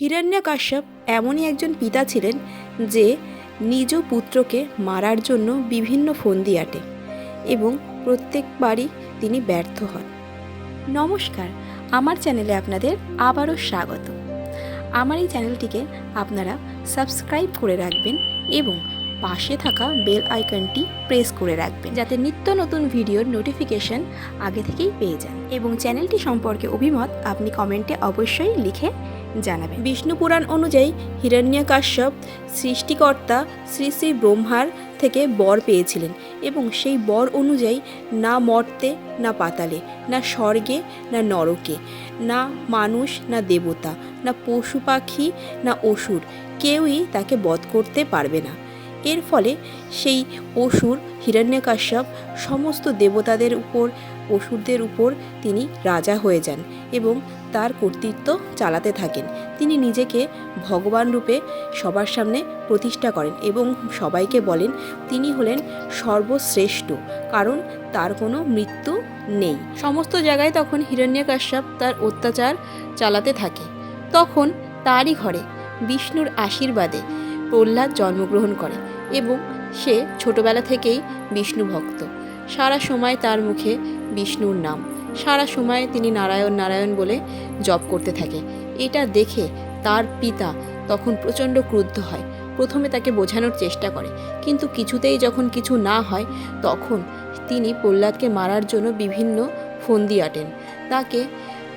হিরণ্যকাশ্যপ এমনই একজন পিতা ছিলেন যে নিজ পুত্রকে মারার জন্য বিভিন্ন ফন্দি আটে এবং প্রত্যেকবারই তিনি ব্যর্থ হন। নমস্কার, আমার চ্যানেলে আপনাদের আবারও স্বাগত। আমার এই চ্যানেলটিকে আপনারা সাবস্ক্রাইব করে রাখবেন এবং পাশে থাকা বেল আইকনটি প্রেস করে রাখবেন যাতে নিত্য নতুন ভিডিওর নোটিফিকেশন আগে থেকেই পেয়ে যান। এবং চ্যানেলটি সম্পর্কে অভিমত আপনি কমেন্টে অবশ্যই লিখে জানাবেন। বিষ্ণু পুরাণ অনুযায়ী হিরণ্যকাশ্যপ সৃষ্টিকর্তা শ্রী শ্রী ব্রহ্মার থেকে বর পেয়েছিলেন এবং সেই বর অনুযায়ী না মর্তে, না পাতালে, না স্বর্গে, না নরকে, না মানুষ, না দেবতা, না পশু পাখি, না অসুর, কেউই তাকে বধ করতে পারবে না। এর ফলে সেই অসুর, হিরণ্যকাশ্যপ, সমস্ত দেবতাদের উপর, অসুরদের উপর তিনি রাজা হয়ে যান এবং তার কর্তৃত্ব চালাতে থাকেন। তিনি নিজেকে ভগবান রূপে সবার সামনে প্রতিষ্ঠা করেন এবং সবাইকে বলেন, তিনি হলেন সর্বশ্রেষ্ঠ, কারণ তার কোনো মৃত্যু নেই। সমস্ত জায়গায় তখন হিরণ্যকাশ্যপ তার অত্যাচার চালাতে থাকে। তখন তারই ঘরে বিষ্ণুর আশীর্বাদে প্রহ্লাদ জন্মগ্রহণ করে। এবং সে ছোটবেলা থেকেই বিষ্ণু ভক্ত। সারা সময় তার মুখে বিষ্ণুর নাম। সারা সময় তিনি নারায়ণ নারায়ণ বলে জপ করতে থাকে। এটা দেখে তার পিতা তখন প্রচণ্ড ক্রুদ্ধ হয়। প্রথমে তাকে বোঝানোর চেষ্টা করে। কিন্তু কিছুতেই যখন কিছু না হয়, তখন তিনি প্রহ্লাদকে মারার জন্য বিভিন্ন ফন্দি আটেন। তাকে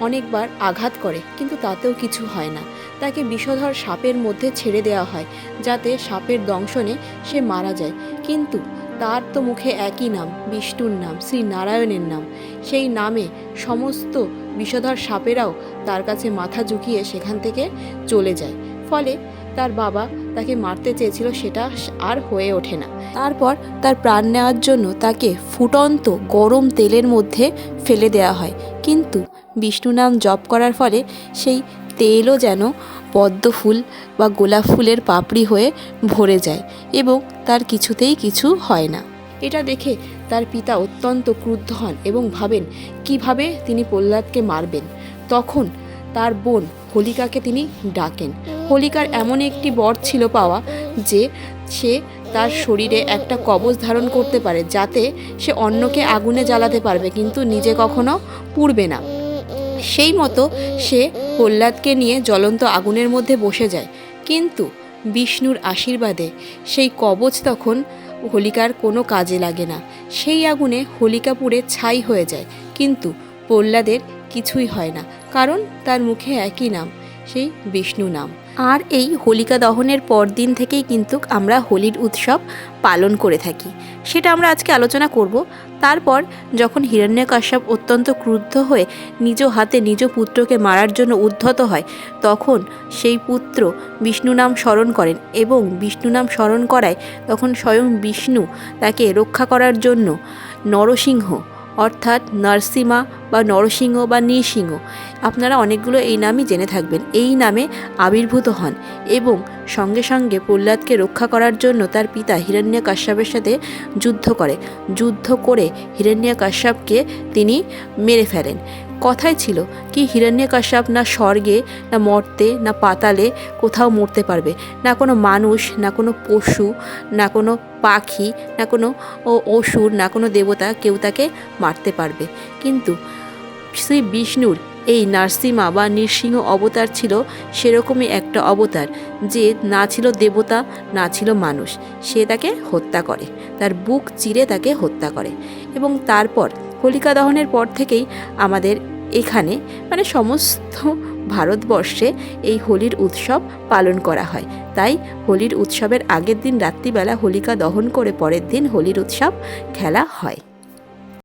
অনেকবার আঘাত করে, কিন্তু তাতেও কিছু হয় না। তাকে বিষধর সাপের মধ্যে ছেড়ে দেওয়া হয়, যাতে সাপের দংশনে সে মারা যায়। কিন্তু তার তো মুখে একই নাম, বিষ্ণুর নাম শ্রী নারায়ণের নাম। সেই নামে সমস্ত বিষধর সাপেরাও তার কাছে মাথা ঝুঁকিয়ে সেখান থেকে চলে যায়। ফলে তার বাবা তাকে মারতে চেয়েছিল, সেটা আর হয়ে ওঠে না। তারপর তার প্রাণ নেওয়ার জন্য তাকে ফুটন্ত গরম তেলের মধ্যে ফেলে দেওয়া হয়। কিন্তু বিষ্ণু নাম জপ করার ফলে সেই তেলও যেন পদ্ম ফুল বা গোলাপ ফুলের পাপড়ি হয়ে ভরে যায় এবং তার কিছুতেই কিছু হয় না। এটা দেখে তার পিতা অত্যন্ত ক্রুদ্ধ হন এবং ভাবেন, কীভাবে তিনি প্রহ্লাদকে মারবেন? তখন তার বোন হোলিকাকে তিনি ডাকেন। হোলিকার এমন একটি বর ছিল পাওয়া যে সে তার শরীরে একটা কবচ ধারণ করতে পারে যাতে সে অন্যকে আগুনে জ্বালাতে পারবে, কিন্তু নিজে কখনো পুড়বে না। সেই মতো সে প্রহ্লাদকে নিয়ে জ্বলন্ত আগুনের মধ্যে বসে যায়। কিন্তু বিষ্ণুর আশীর্বাদে সেই কবচ তখন হোলিকার কোনো কাজে লাগে না। সেই আগুনে হোলিকা পুড়ে ছাই হয়ে যায়। কিন্তু প্রহ্লাদের কিছুই হয় না, কারণ তার মুখে একই নাম, সেই বিষ্ণু নাম। আর এই হোলিকা দহনের পরদিন থেকেই কিন্তু আমরা হোলির উৎসব পালন করে থাকি। সেটা আমরা আজকে আলোচনা করব। তারপর যখন হিরণ্যকাশ্যপ অত্যন্ত ক্রুদ্ধ হয়ে নিজ হাতে নিজ পুত্রকে মারার জন্য উদ্ধত হয়, তখন সেই পুত্র বিষ্ণু নাম স্মরণ করেন এবং বিষ্ণু নাম স্মরণ করায় তখন স্বয়ং বিষ্ণু তাকে রক্ষা করার জন্য নরসিংহ অর্থাৎ নরসিমা বা নরসিংহ বা নৃসিংহ, আপনারা অনেকগুলো এই নামই জেনে থাকবেন। এই নামে আবির্ভূত হন এবং সঙ্গে সঙ্গে প্রহ্লাদকে রক্ষা করার জন্য তার পিতা হিরণ্য কাশ্যপের সাথে যুদ্ধ করে। যুদ্ধ করে হিরণ্য কাশ্যপকে তিনি মেরে ফেলেন। কথাই ছিল, কি হিরণ্যকাশ্যপ না স্বর্গে, না মর্তে, না পাতালে কোথাও মরতে পারবে? না কোনো মানুষ, না কোনো পশু, না কোনো পাখি, না কোনো অসুর না কোনো দেবতা কেউ তাকে মারতে পারবে। কিন্তু শ্রী বিষ্ণুর এই নারসিমা বা নৃসিংহ অবতার ছিল সেরকমই একটা অবতার যে না ছিল দেবতা, না ছিল মানুষ। সে তাকে হত্যা করে। তার বুক চিরে তাকে হত্যা করে। এবং তারপর হোলিকা দহনের পর থেকেই আমাদের এখানে মানে সমস্ত ভারতবর্ষে এই হোলির উৎসব পালন করা হয়। তাই হোলির উৎসবের আগের দিন রাত্রিবেলা হোলিকা দহন করে পরের দিন হোলির উৎসব খেলা হয়।